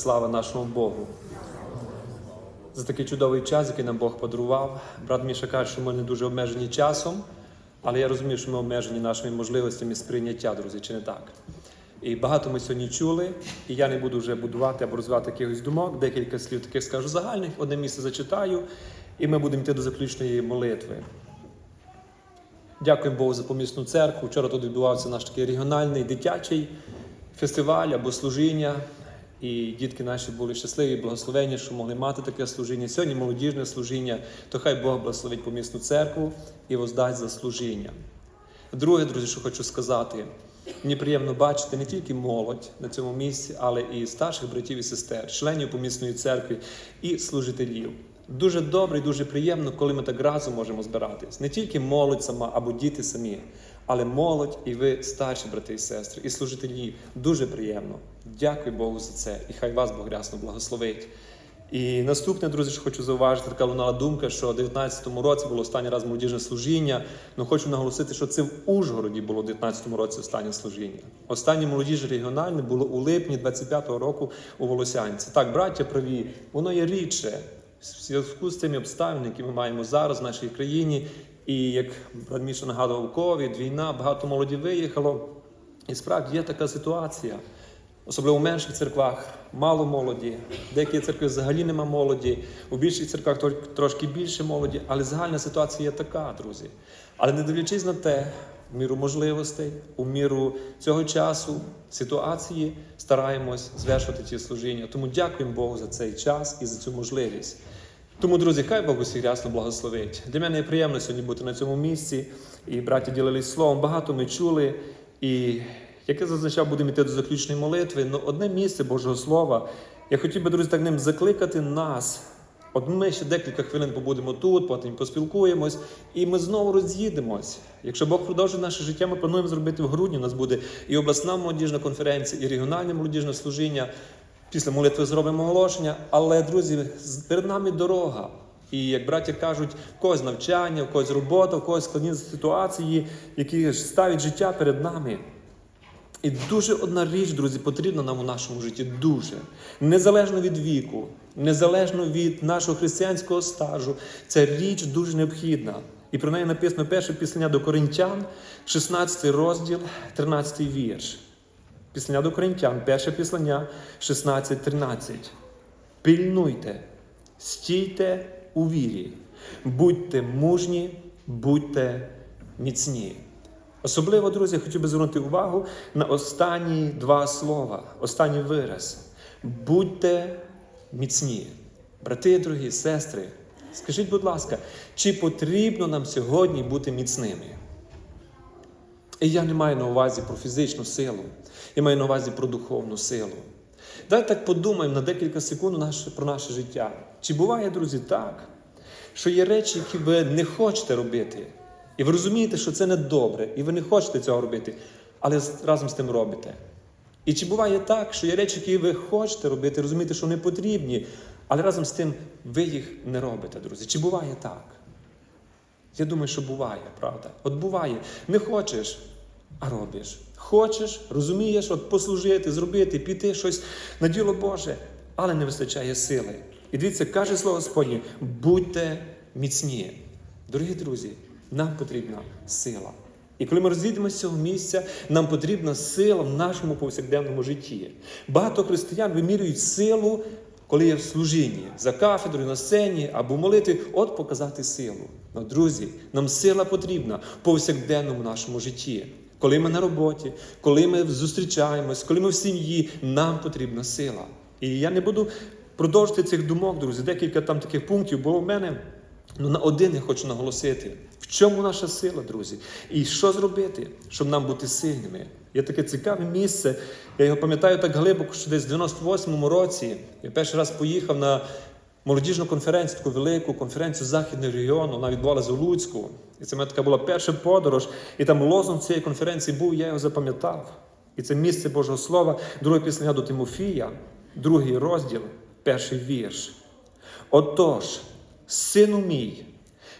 Слава нашому Богу. За такий чудовий час, який нам Бог подарував. Брат Міша каже, що ми не дуже обмежені часом, але я розумію, що ми обмежені нашими можливостями сприйняття, друзі, чи не так? І багато ми сьогодні чули, і я не буду вже будувати або розвивати якихось думок, декілька слів таких скажу загальних, одне місце зачитаю, і ми будемо йти до заключної молитви. Дякуємо Богу за помісну церкву. Вчора тут відбувався наш такий регіональний дитячий фестиваль або служіння. І дітки наші були щасливі, благословені, що могли мати таке служіння. Сьогодні молодіжне служіння, то хай Бог благословить помісну церкву і воздасть за служіння. Друге, друзі, що хочу сказати, мені приємно бачити не тільки молодь на цьому місці, але і старших братів і сестер, членів помісної церкви і служителів. Дуже добре і дуже приємно, коли ми так разом можемо збиратись. Не тільки молодь сама або діти самі, але молодь і ви старші брати і сестри, і служителі. Дуже приємно. Дякую Богу за це. І хай вас Бог рясно благословить. І наступне, друзі, що хочу зауважити, така лунала думка, що у 19-му році було останній раз молодіжне служіння. Ну хочу наголосити, що це в Ужгороді було у 19-му році останнє служіння. Останнє молодіжне регіональне було у липні 25-го року у Волосянці. Так, браття праві, воно є рідше в зв'язку з тими обставинами, які ми маємо зараз в нашій країні. І як брат Міша нагадував ковід, війна, багато молоді виїхало. І справді є така ситуація. Особливо в менших церквах мало молоді, в деяких церкві взагалі нема молоді, у більших церквах трошки більше молоді, але загальна ситуація є така, друзі. Але не дивлячись на те, в міру можливостей, у міру цього часу, ситуації, стараємось звершувати ці служіння. Тому дякуємо Богу за цей час і за цю можливість. Тому, друзі, хай Бог усіх рясно благословить. Для мене є приємно сьогодні бути на цьому місці. І браті ділились словом. Багато ми чули. І як я зазначав, будемо йти до заключної молитви. але одне місце Божого Слова. Я хотів би, друзі, так ним закликати нас. От ми ще декілька хвилин побудемо тут, потім поспілкуємось, і ми знову роз'їдемось. Якщо Бог продовжить наше життя, ми плануємо зробити в грудні. У нас буде і обласна молодіжна конференція, і регіональне молодіжне служіння. Після молитви зробимо оголошення. Але, друзі, перед нами дорога. І як браття кажуть, в когось навчання, в когось робота, в когось складні ситуації, які ставлять життя перед нами. І дуже одна річ, друзі, потрібна нам у нашому житті. Дуже. Незалежно від віку, незалежно від нашого християнського стажу, ця річ дуже необхідна. І про неї написано перше післення до Коринтян, 16 розділ, 13 вірш. Післення до Коринтян, перше післення, 16-13. Пильнуйте, стійте у вірі, будьте мужні, будьте міцні. Особливо, друзі, я хотів би звернути увагу на останні два слова, останній вираз. Будьте міцні. Брати, дорогі сестри, скажіть, будь ласка, чи потрібно нам сьогодні бути міцними? І я не маю на увазі про фізичну силу, я маю на увазі про духовну силу. Давайте так подумаємо на декілька секунд про наше життя. Чи буває, друзі, так, що є речі, які ви не хочете робити, і ви розумієте, що це не добре, і ви не хочете цього робити, але разом з тим робите. І чи буває так, що є речі, які ви хочете робити, розумієте, що вони потрібні, але разом з тим ви їх не робите, друзі? Чи буває так? Я думаю, що буває, правда? От буває, не хочеш, а робиш. Хочеш, розумієш, от послужити, зробити, піти щось на діло Боже, але не вистачає сили. І дивіться, каже слово Господнє, будьте міцні. Дорогі друзі, нам потрібна сила. І коли ми розійдемося з цього місця, нам потрібна сила в нашому повсякденному житті. Багато християн вимірюють силу, коли є в служінні, за кафедрою, на сцені або молити, от показати силу. Ну, друзі, нам сила потрібна в повсякденному нашому житті. Коли ми на роботі, коли ми зустрічаємось, коли ми в сім'ї, нам потрібна сила. І я не буду продовжити цих думок, друзі. Декілька там таких пунктів було в мене. Ну, на один я хочу наголосити, чому наша сила, друзі, і що зробити, щоб нам бути сильними. Є таке цікаве місце. Я його пам'ятаю так глибоко, що десь в 98-му році я перший раз поїхав на молодіжну конференцію, таку велику конференцію Західного регіону. Вона відбувалася у Луцьку. І це в мене така була перша подорож. І там лозунг цієї конференції був, я його запам'ятав. І це місце Божого Слова, друге післення до Тимофія, другий розділ, перший вірш. Отож, сину мій,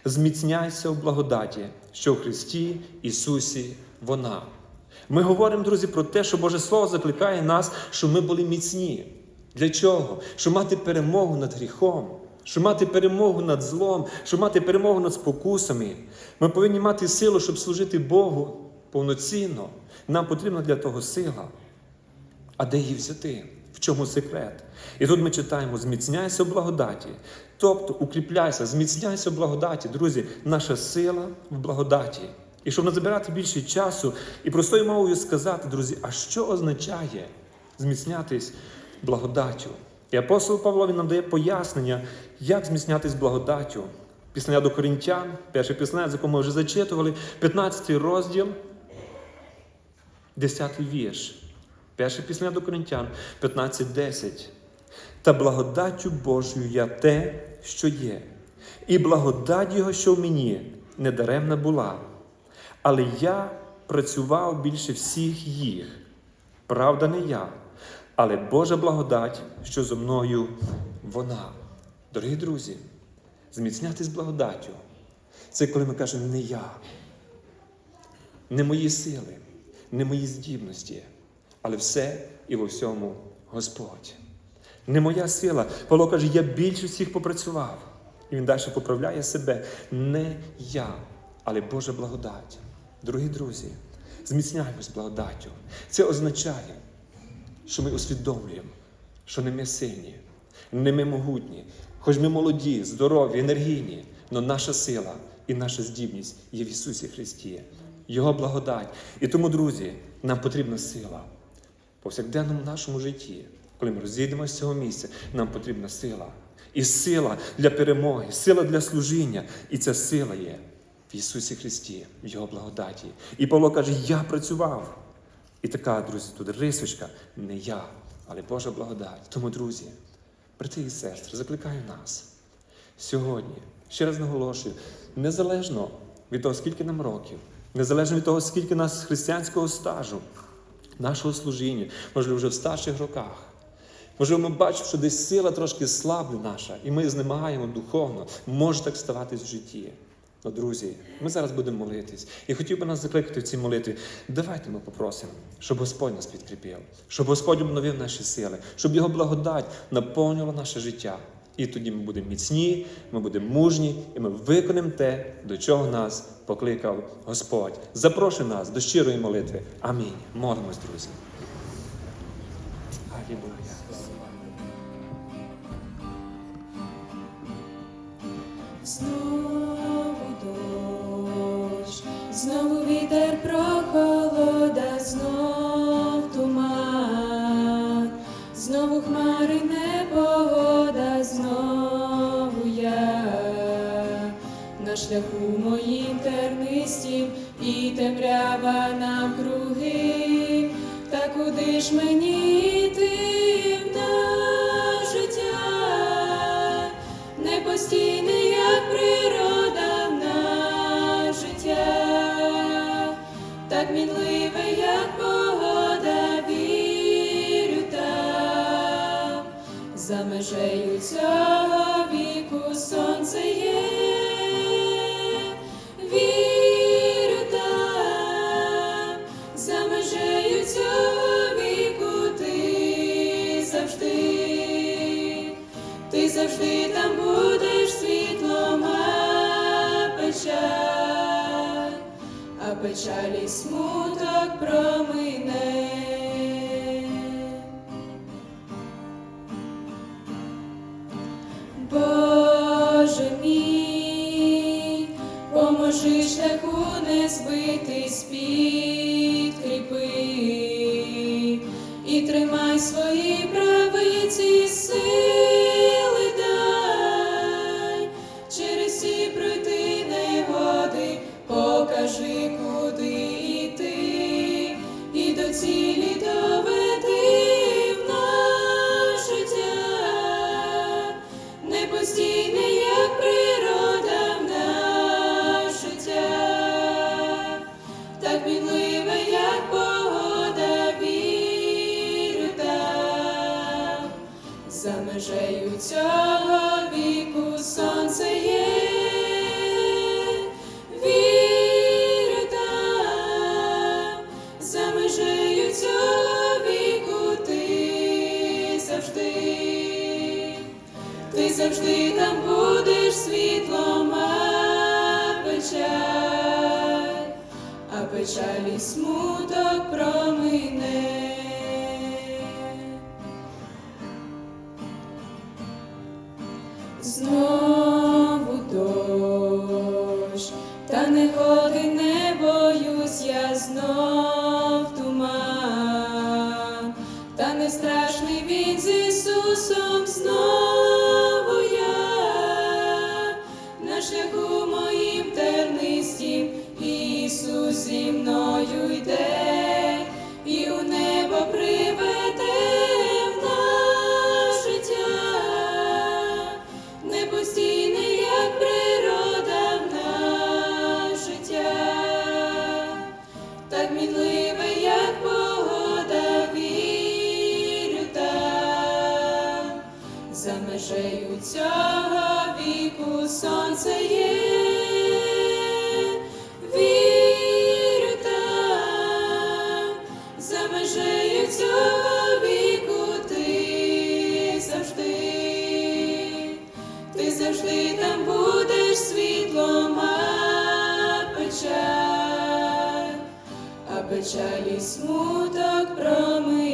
зміцняйся в благодаті, що в Христі Ісусі вона. Ми говоримо, друзі, про те, що Боже Слово закликає нас, щоб ми були міцні. Для чого? Щоб мати перемогу над гріхом, щоб мати перемогу над злом, щоб мати перемогу над спокусами. Ми повинні мати силу, щоб служити Богу повноцінно. Нам потрібна для того сила. А де її взяти? В чому секрет? І тут ми читаємо: зміцняйся в благодаті. Тобто укріпляйся, зміцняйся в благодаті. Друзі, наша сила в благодаті. І щоб не забирати більше часу і простою мовою сказати, друзі, а що означає зміцнятись благодаттю? І апостол Павло він нам дає пояснення, як зміцнятись благодаттю. Післання до Коринтян, перше післання, з якого ми вже зачитували, 15 розділ, 10 вірш. Перше післання до Коринтян 15.10. Та благодаттю Божою я те, що є, і благодать Його, що в мені, недаремна була. Але я працював більше всіх їх. Правда, не я, але Божа благодать, що зо мною вона. Дорогі друзі, зміцнятись благодаттю. Це коли ми кажемо не я, не мої сили, не мої здібності, але все і во всьому Господь. Не моя сила. Павло каже, я більше всіх попрацював. І він далі поправляє себе. Не я, але Божа благодать. Дорогі друзі, зміцняємось благодаттю. Це означає, що ми усвідомлюємо, що не ми сильні, не ми могутні, хоч ми молоді, здорові, енергійні, але наша сила і наша здібність є в Ісусі Христі, Його благодать. І тому, друзі, нам потрібна сила. Повсякденному нашому житті, коли ми розійдемося з цього місця, нам потрібна сила. І сила для перемоги, сила для служіння. І ця сила є в Ісусі Христі, в Його благодаті. І Павло каже, я працював. І така, друзі, тут рисочка, не я, але Божа благодать. Тому, друзі, брати і сестри, закликаю нас сьогодні, ще раз наголошую, незалежно від того, скільки нам років, незалежно від того, скільки нас християнського стажу, нашого служіння, можливо, вже в старших роках. Можливо, ми бачимо, що десь сила трошки слабла наша, і ми знемагаємо духовно. Може так ставатись в житті. Ну, друзі, ми зараз будемо молитись. І хотів би нас закликати в цій молитві. Давайте ми попросимо, щоб Господь нас підкріпив, щоб Господь обновив наші сили, щоб Його благодать наповнювала наше життя. І тоді ми будемо міцні, ми будемо мужні, і ми виконаємо те, до чого нас покликав Господь. Запрошуй нас до щирої молитви. Амінь. Молимось, друзі. Знову дощ, знову непостійне, як природа в життя, так мінливе, як погода, вірю там, цього віку сонце є. Вірю там, цього віку ти завжди. Ти завжди там будеш печалі смуток промине. Боже мій, поможи шляху не збитись, підкріпи за межею цього віку сонце є. Ти завжди там будеш світлом, а печаль, а печаль і смуток промине. Та не страшний він з Ісусом знову я, на шляху моїм тернистім Ісус зі мною йде, і у небо приведе завжди, там будеш світлом, а печаль, а печаль і смуток промине.